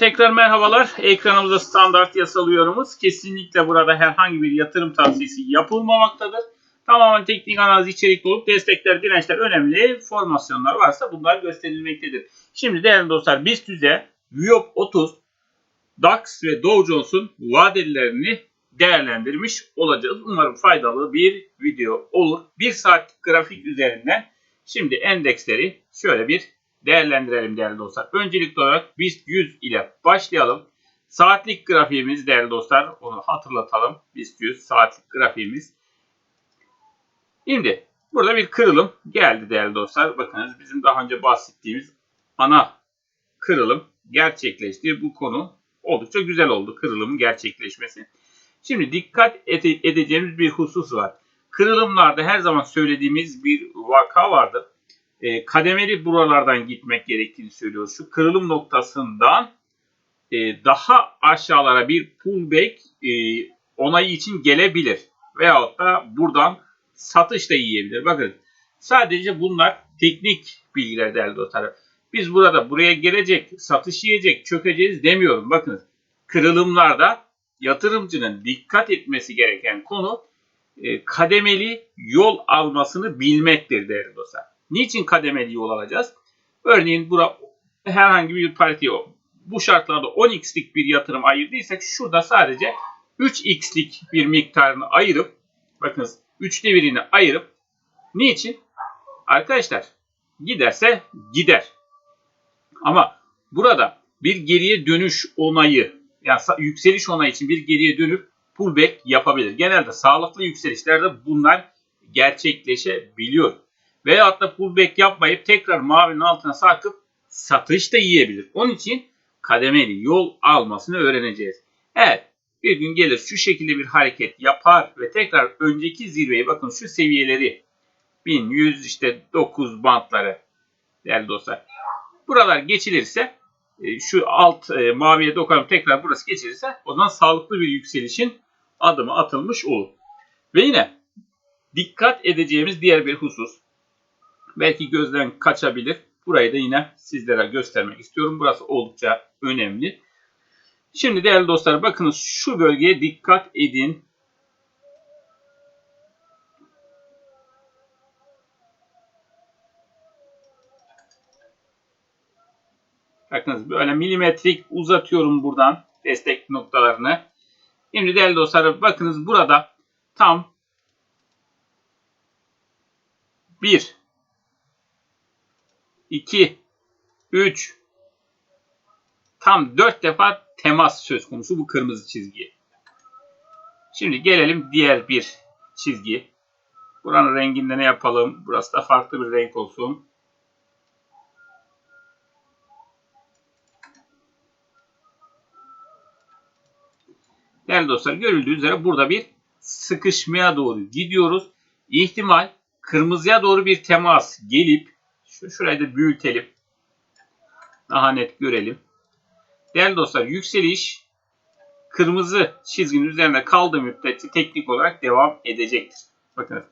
Tekrar merhabalar. Ekranımızda standart yasal yorumumuz. Kesinlikle burada herhangi bir yatırım tavsiyesi yapılmamaktadır. Tamamen teknik analiz içerikli olup destekler, dirençler önemli formasyonlar varsa bunlar gösterilmektedir. Şimdi değerli dostlar BIST 100'e VIOP 30, DAX ve Dow Jones'un vadelilerini değerlendirmiş olacağız. Umarım faydalı bir video olur. Bir saatlik grafik üzerinden şimdi endeksleri şöyle bir değerlendirelim değerli dostlar. Öncelikli olarak BIST 100 ile başlayalım. Saatlik grafiğimiz değerli dostlar onu hatırlatalım. BIST 100 saatlik grafiğimiz. Şimdi burada bir kırılım geldi değerli dostlar. Bakınız bizim daha önce bahsettiğimiz ana kırılım gerçekleşti. Bu konu oldukça güzel oldu kırılımın gerçekleşmesi. Şimdi dikkat ede- edeceğimiz bir husus var. Kırılımlarda her zaman söylediğimiz bir vaka vardır. E, kademeli buralardan gitmek gerektiğini söylüyoruz. Şu kırılım noktasından e, daha aşağılara bir pullback e, onayı için gelebilir. Veyahut da buradan satış da yiyebilir. Bakın sadece bunlar teknik bilgiler değerli dostlar. Biz burada buraya gelecek, satış yiyecek, çökeceğiz demiyorum. Bakın kırılımlarda yatırımcının dikkat etmesi gereken konu e, kademeli yol almasını bilmektir değerli dostlar. Niçin kademeli yol alacağız? Örneğin bura herhangi bir partiye bu şartlarda 10x'lik bir yatırım ayırdıysak şurada sadece 3x'lik bir miktarını ayırıp bakınız 3'te birini ayırıp niçin? Arkadaşlar giderse gider. Ama burada bir geriye dönüş onayı yani yükseliş onayı için bir geriye dönüp pullback yapabilir. Genelde sağlıklı yükselişlerde bunlar gerçekleşebiliyor. Veyahut da pullback yapmayıp tekrar mavinin altına sarkıp satış da yiyebilir. Onun için kademeli yol almasını öğreneceğiz. Evet bir gün gelir şu şekilde bir hareket yapar ve tekrar önceki zirveyi bakın şu seviyeleri 1100 işte 9 bantları değerli dostlar. Buralar geçilirse e, şu alt e, maviye dokanıp tekrar burası geçilirse o zaman sağlıklı bir yükselişin adımı atılmış olur. Ve yine dikkat edeceğimiz diğer bir husus belki gözden kaçabilir. Burayı da yine sizlere göstermek istiyorum. Burası oldukça önemli. Şimdi değerli dostlar bakınız şu bölgeye dikkat edin. Bakınız böyle milimetrik uzatıyorum buradan destek noktalarını. Şimdi değerli dostlar bakınız burada tam 1 2 3 tam 4 defa temas söz konusu bu kırmızı çizgi. Şimdi gelelim diğer bir çizgi. Buranın renginde ne yapalım? Burası da farklı bir renk olsun. Değerli dostlar görüldüğü üzere burada bir sıkışmaya doğru gidiyoruz. İhtimal kırmızıya doğru bir temas gelip şurayı da büyütelim. Daha net görelim. Değerli dostlar yükseliş kırmızı çizginin üzerinde kaldığı müddetçe teknik olarak devam edecektir. Bakın.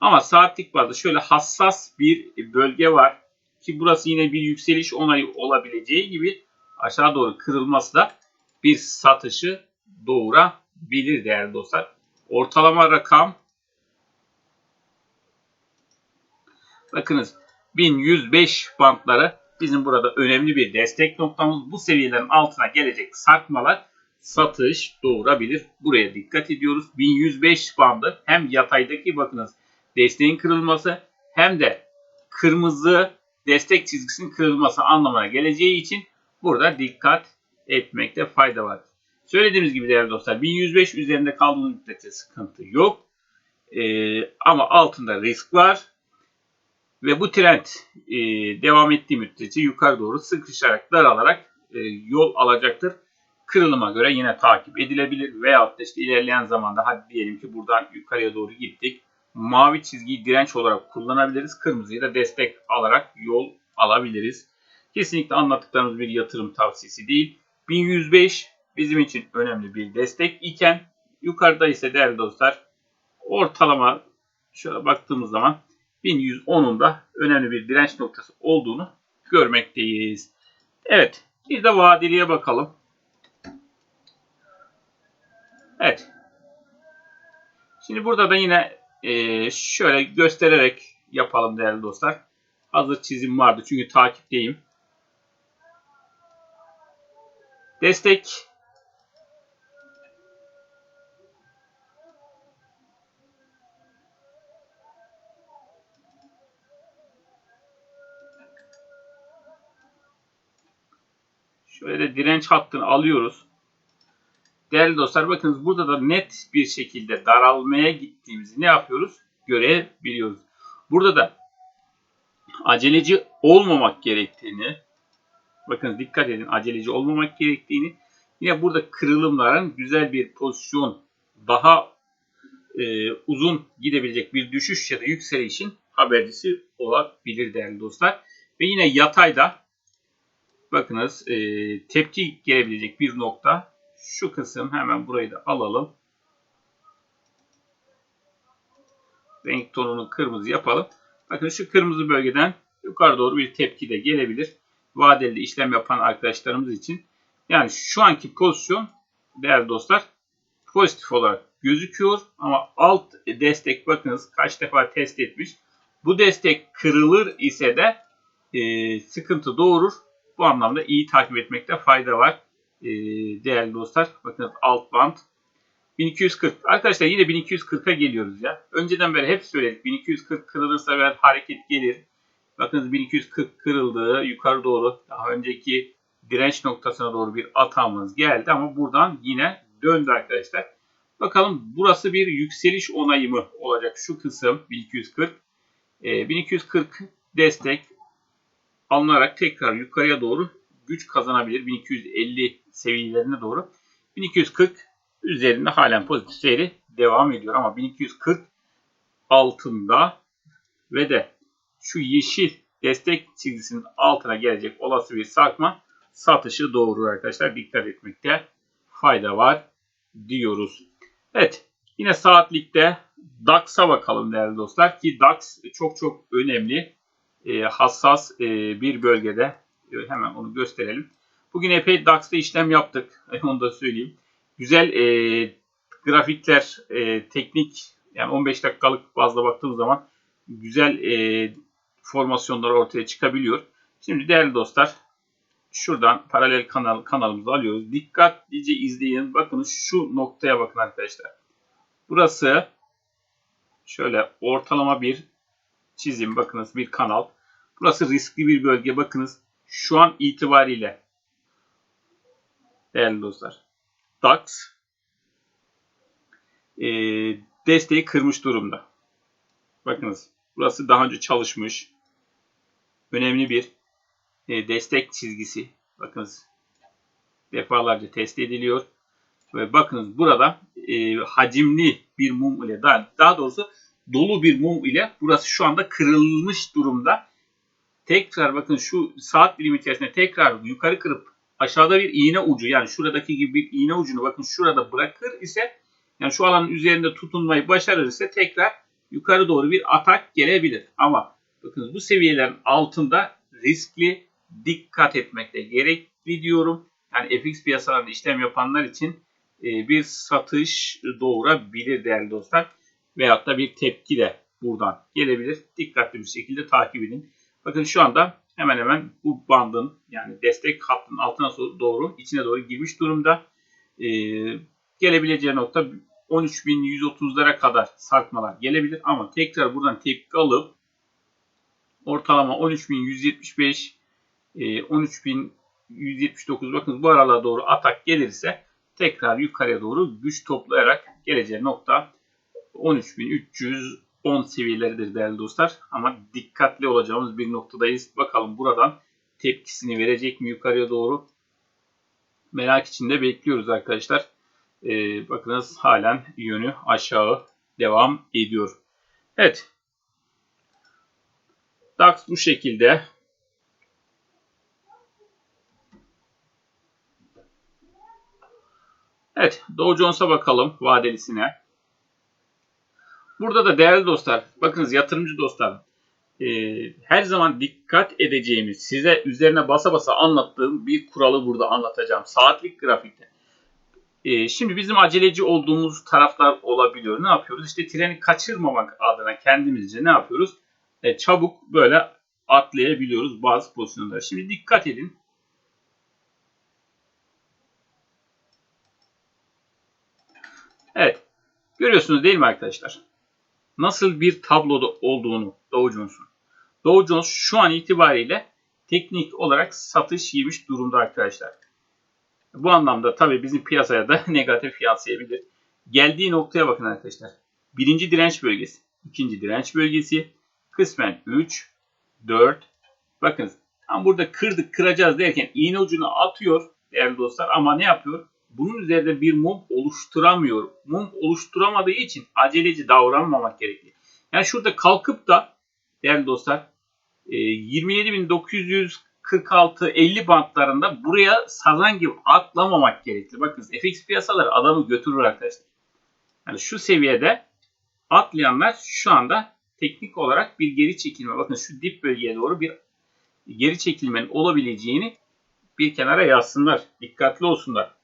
Ama saatlik bazda şöyle hassas bir bölge var. Ki burası yine bir yükseliş onayı olabileceği gibi aşağı doğru kırılması da bir satışı doğurabilir değerli dostlar. Ortalama rakam bakınız 1105 bantları bizim burada önemli bir destek noktamız. Bu seviyelerin altına gelecek sarkmalar satış doğurabilir. Buraya dikkat ediyoruz. 1105 bandı hem yataydaki bakınız desteğin kırılması hem de kırmızı destek çizgisinin kırılması anlamına geleceği için burada dikkat etmekte fayda var. Söylediğimiz gibi değerli dostlar 1105 üzerinde kaldığımız müddetçe sıkıntı yok. Ee, ama altında risk var. Ve bu trend e, devam ettiği müddetçe yukarı doğru sıkışarak daralarak e, yol alacaktır. Kırılıma göre yine takip edilebilir da işte ilerleyen zamanda hadi diyelim ki buradan yukarıya doğru gittik. Mavi çizgiyi direnç olarak kullanabiliriz. Kırmızıyı da destek alarak yol alabiliriz. Kesinlikle anlattıklarımız bir yatırım tavsiyesi değil. 1105 bizim için önemli bir destek iken yukarıda ise değerli dostlar ortalama şöyle baktığımız zaman 1110'un da önemli bir direnç noktası olduğunu görmekteyiz. Evet Bir de vadeliye bakalım. Evet. Şimdi burada da yine e, şöyle göstererek yapalım değerli dostlar. Hazır çizim vardı çünkü takipteyim. Destek Şöyle direnç hattını alıyoruz. Değerli dostlar bakınız burada da net bir şekilde daralmaya gittiğimizi ne yapıyoruz? Görebiliyoruz. Burada da aceleci olmamak gerektiğini bakın dikkat edin aceleci olmamak gerektiğini yine burada kırılımların güzel bir pozisyon daha e, uzun gidebilecek bir düşüş ya da yükselişin habercisi olabilir değerli dostlar. Ve yine yatayda bakınız e, tepki gelebilecek bir nokta şu kısım hemen burayı da alalım. Renk tonunu kırmızı yapalım. Bakın şu kırmızı bölgeden yukarı doğru bir tepki de gelebilir. Vadeli işlem yapan arkadaşlarımız için. Yani şu anki pozisyon değerli dostlar pozitif olarak gözüküyor. Ama alt destek bakınız kaç defa test etmiş. Bu destek kırılır ise de e, sıkıntı doğurur. Bu anlamda iyi takip etmekte fayda var. E, değerli dostlar. Bakın alt band 1240. Arkadaşlar yine 1240'a geliyoruz ya. Önceden beri hep söyledik. 1240 kırılırsa ver hareket gelir. Bakınız 1240 kırıldı. Yukarı doğru daha önceki direnç noktasına doğru bir atağımız geldi. Ama buradan yine döndü arkadaşlar. Bakalım burası bir yükseliş onayımı olacak. Şu kısım 1240. E, 1240 destek alınarak tekrar yukarıya doğru güç kazanabilir. 1250 seviyelerine doğru. 1240 üzerinde halen pozitif seyri devam ediyor. Ama 1240 altında ve de şu yeşil destek çizgisinin altına gelecek olası bir sarkma satışı doğurur arkadaşlar. Dikkat etmekte fayda var diyoruz. Evet yine saatlikte DAX'a bakalım değerli dostlar ki DAX çok çok önemli e, hassas e, bir bölgede hemen onu gösterelim. Bugün epey DAX'ta işlem yaptık. Onu da söyleyeyim. Güzel e, grafikler, e, teknik yani 15 dakikalık bazda baktığımız zaman güzel e, formasyonlar ortaya çıkabiliyor. Şimdi değerli dostlar şuradan paralel kanal kanalımızı alıyoruz. Dikkatlice izleyin. Bakın şu noktaya bakın arkadaşlar. Burası şöyle ortalama bir çizim. Bakınız bir kanal. Burası riskli bir bölge. Bakınız şu an itibariyle değerli dostlar DAX e, desteği kırmış durumda. Bakınız burası daha önce çalışmış. Önemli bir e, destek çizgisi. Bakınız defalarca test ediliyor. Ve bakınız burada e, hacimli bir mum ile daha, daha doğrusu dolu bir mum ile burası şu anda kırılmış durumda. Tekrar bakın şu saat dilimi içerisinde tekrar yukarı kırıp aşağıda bir iğne ucu yani şuradaki gibi bir iğne ucunu bakın şurada bırakır ise yani şu alanın üzerinde tutunmayı başarır ise tekrar yukarı doğru bir atak gelebilir. Ama bakın bu seviyelerin altında riskli dikkat etmekte gerekli diyorum. Yani FX piyasalarında işlem yapanlar için e, bir satış doğurabilir değerli dostlar. Veyahut da bir tepki de buradan gelebilir. Dikkatli bir şekilde takip edin. Bakın şu anda hemen hemen bu bandın yani destek hattının altına doğru içine doğru girmiş durumda. Ee, gelebileceği nokta 13.130'lara kadar sarkmalar gelebilir ama tekrar buradan tepki alıp ortalama 13.175 13.179 bakın bu aralığa doğru atak gelirse tekrar yukarıya doğru güç toplayarak geleceği nokta 13.300 10 seviyeleridir değerli dostlar. Ama dikkatli olacağımız bir noktadayız. Bakalım buradan tepkisini verecek mi yukarıya doğru? Merak içinde bekliyoruz arkadaşlar. Ee, bakınız halen yönü aşağı devam ediyor. Evet. DAX bu şekilde. Evet. Dow Jones'a bakalım vadelisine. Burada da değerli dostlar, bakınız yatırımcı dostlar, e, her zaman dikkat edeceğimiz, size üzerine basa basa anlattığım bir kuralı burada anlatacağım. Saatlik grafikte. E, şimdi bizim aceleci olduğumuz taraflar olabiliyor. Ne yapıyoruz? İşte treni kaçırmamak adına kendimizce ne yapıyoruz? E, çabuk böyle atlayabiliyoruz bazı pozisyonlara. Şimdi dikkat edin. Evet. Görüyorsunuz değil mi arkadaşlar? Nasıl bir tabloda olduğunu Dow Jones'un. Dow Jones şu an itibariyle teknik olarak satış yemiş durumda arkadaşlar. Bu anlamda tabii bizim piyasaya da negatif yansıyabilir. Geldiği noktaya bakın arkadaşlar. Birinci direnç bölgesi, ikinci direnç bölgesi, kısmen 3, 4. Bakın tam burada kırdık kıracağız derken iğne ucunu atıyor değerli dostlar ama ne yapıyor? Bunun üzerinde bir mum oluşturamıyor. Mum oluşturamadığı için aceleci davranmamak gerekli. Yani şurada kalkıp da değerli dostlar 27.946-50 bantlarında buraya sazan gibi atlamamak gerekli. Bakın FX piyasaları adamı götürür arkadaşlar. Yani şu seviyede atlayanlar şu anda teknik olarak bir geri çekilme. Bakın şu dip bölgeye doğru bir geri çekilmenin olabileceğini bir kenara yazsınlar. Dikkatli olsunlar.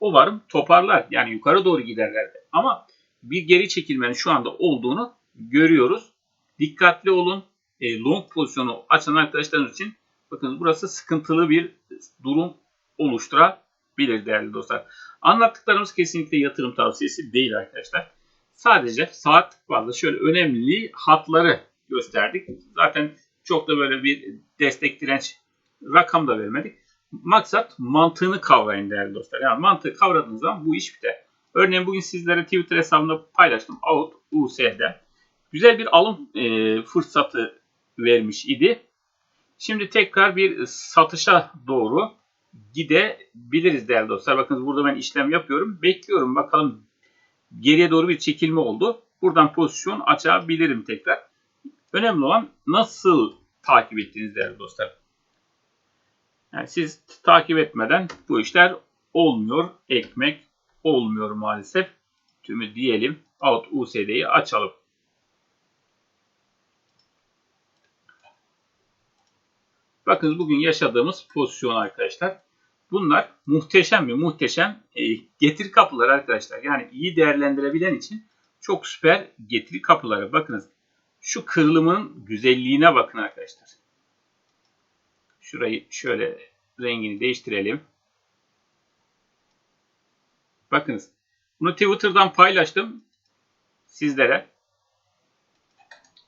Umarım toparlar. Yani yukarı doğru giderler. Ama bir geri çekilmenin şu anda olduğunu görüyoruz. Dikkatli olun. E, long pozisyonu açan arkadaşlarımız için bakın burası sıkıntılı bir durum oluşturabilir değerli dostlar. Anlattıklarımız kesinlikle yatırım tavsiyesi değil arkadaşlar. Sadece saat bazlı şöyle önemli hatları gösterdik. Zaten çok da böyle bir destek direnç rakam da vermedik. Maksat mantığını kavrayın değerli dostlar. Yani mantığı kavradığınız zaman bu iş biter. Örneğin bugün sizlere Twitter hesabımda paylaştım. Out US'de. Güzel bir alım e, fırsatı vermiş idi. Şimdi tekrar bir satışa doğru gidebiliriz değerli dostlar. Bakın burada ben işlem yapıyorum. Bekliyorum bakalım geriye doğru bir çekilme oldu. Buradan pozisyon açabilirim tekrar. Önemli olan nasıl takip ettiğiniz değerli dostlar. Yani siz takip etmeden bu işler olmuyor. Ekmek olmuyor maalesef. Tümü diyelim. Out USD'yi açalım. Bakın bugün yaşadığımız pozisyon arkadaşlar. Bunlar muhteşem mi? Muhteşem e, getiri kapıları arkadaşlar. Yani iyi değerlendirebilen için çok süper getiri kapıları. Bakınız şu kırılımın güzelliğine bakın arkadaşlar. Şurayı şöyle rengini değiştirelim. Bakınız. Bunu Twitter'dan paylaştım sizlere.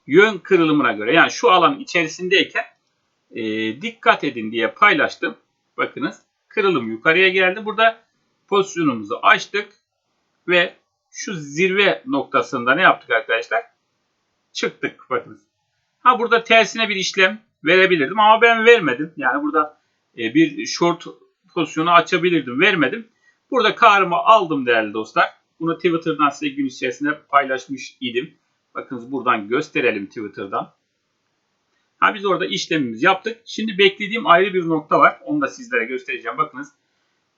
Yön kırılımına göre yani şu alan içerisindeyken e, dikkat edin diye paylaştım. Bakınız kırılım yukarıya geldi. Burada pozisyonumuzu açtık ve şu zirve noktasında ne yaptık arkadaşlar? Çıktık bakınız. Ha burada tersine bir işlem verebilirdim ama ben vermedim. Yani burada e, bir short pozisyonu açabilirdim. Vermedim. Burada karımı aldım değerli dostlar. Bunu Twitter'dan size gün içerisinde paylaşmış idim. Bakınız buradan gösterelim Twitter'dan. Ha biz orada işlemimizi yaptık. Şimdi beklediğim ayrı bir nokta var. Onu da sizlere göstereceğim. Bakınız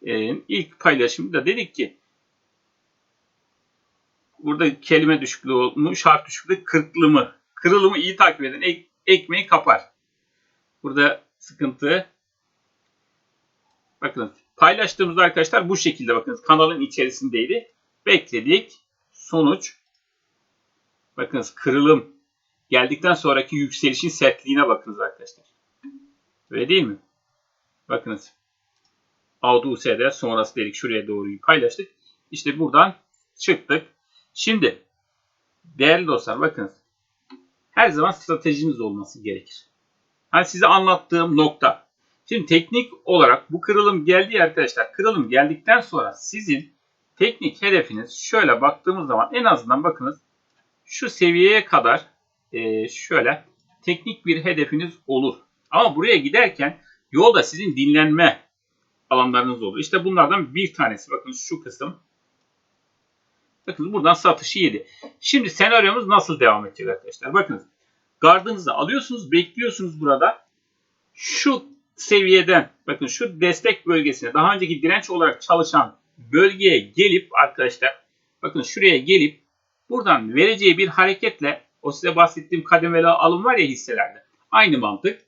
e, ilk paylaşımda dedik ki burada kelime düşüklüğü olmuş, harf düşüklüğü, kırıklımı, kırılımı iyi takip edin. Ek, ekmeği kapar. Burada sıkıntı. Bakın paylaştığımızda arkadaşlar bu şekilde bakın kanalın içerisindeydi. Bekledik. Sonuç. Bakınız kırılım geldikten sonraki yükselişin sertliğine bakınız arkadaşlar. Öyle değil mi? Bakınız. Audi USD sonrası dedik şuraya doğru paylaştık. İşte buradan çıktık. Şimdi değerli dostlar bakınız. Her zaman stratejiniz olması gerekir. Hani size anlattığım nokta. Şimdi teknik olarak bu kırılım geldi arkadaşlar. Kırılım geldikten sonra sizin teknik hedefiniz şöyle baktığımız zaman en azından bakınız şu seviyeye kadar e, şöyle teknik bir hedefiniz olur. Ama buraya giderken yolda sizin dinlenme alanlarınız olur. İşte bunlardan bir tanesi. Bakın şu kısım. Bakın buradan satışı yedi. Şimdi senaryomuz nasıl devam edecek arkadaşlar? Bakın gardınızı alıyorsunuz, bekliyorsunuz burada. Şu seviyeden bakın şu destek bölgesine daha önceki direnç olarak çalışan bölgeye gelip arkadaşlar bakın şuraya gelip buradan vereceği bir hareketle O size bahsettiğim kademeli alım var ya hisselerde. Aynı mantık.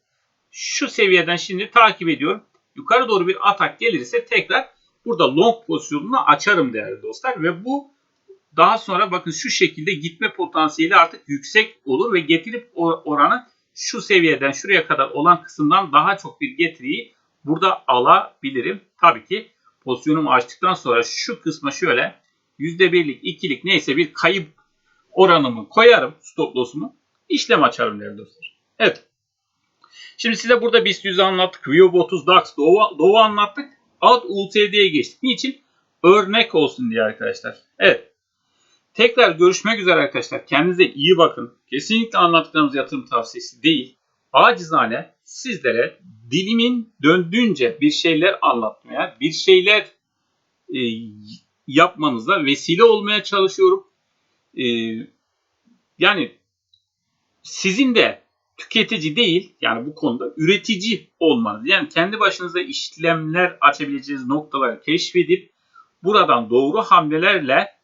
Şu seviyeden şimdi takip ediyorum. Yukarı doğru bir atak gelirse tekrar burada long pozisyonunu açarım değerli dostlar. Ve bu daha sonra bakın şu şekilde gitme potansiyeli artık yüksek olur ve getirip oranı şu seviyeden şuraya kadar olan kısımdan daha çok bir getiriyi burada alabilirim. Tabii ki pozisyonumu açtıktan sonra şu kısma şöyle %1'lik, 2'lik neyse bir kayıp oranımı koyarım stop loss'umu. işlem açarım değerli dostlar. Evet. Şimdi size burada BIST 100'ü anlattık. Vivo 30 DAX, Doğu, Doğu anlattık. Alt USD'ye geçtik. Niçin? Örnek olsun diye arkadaşlar. Evet. Tekrar görüşmek üzere arkadaşlar. Kendinize iyi bakın. Kesinlikle anlattıklarımız yatırım tavsiyesi değil. Acizane sizlere dilimin döndüğünce bir şeyler anlatmaya, bir şeyler e, yapmanıza vesile olmaya çalışıyorum. E, yani sizin de tüketici değil yani bu konuda üretici olmanız. Yani kendi başınıza işlemler açabileceğiniz noktaları keşfedip buradan doğru hamlelerle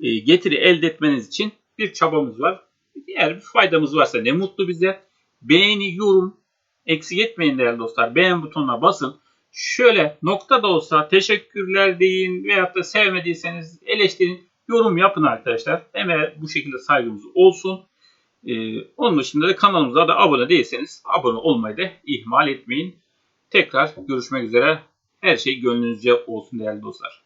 getiri elde etmeniz için bir çabamız var. Eğer bir faydamız varsa ne mutlu bize. Beğeni, yorum eksik etmeyin değerli dostlar. Beğen butonuna basın. Şöyle nokta da olsa teşekkürler deyin veyahut da sevmediyseniz eleştirin. Yorum yapın arkadaşlar. Hemen bu şekilde saygımız olsun. Ee, onun dışında da kanalımıza da abone değilseniz abone olmayı da ihmal etmeyin. Tekrar görüşmek üzere. Her şey gönlünüzce olsun değerli dostlar.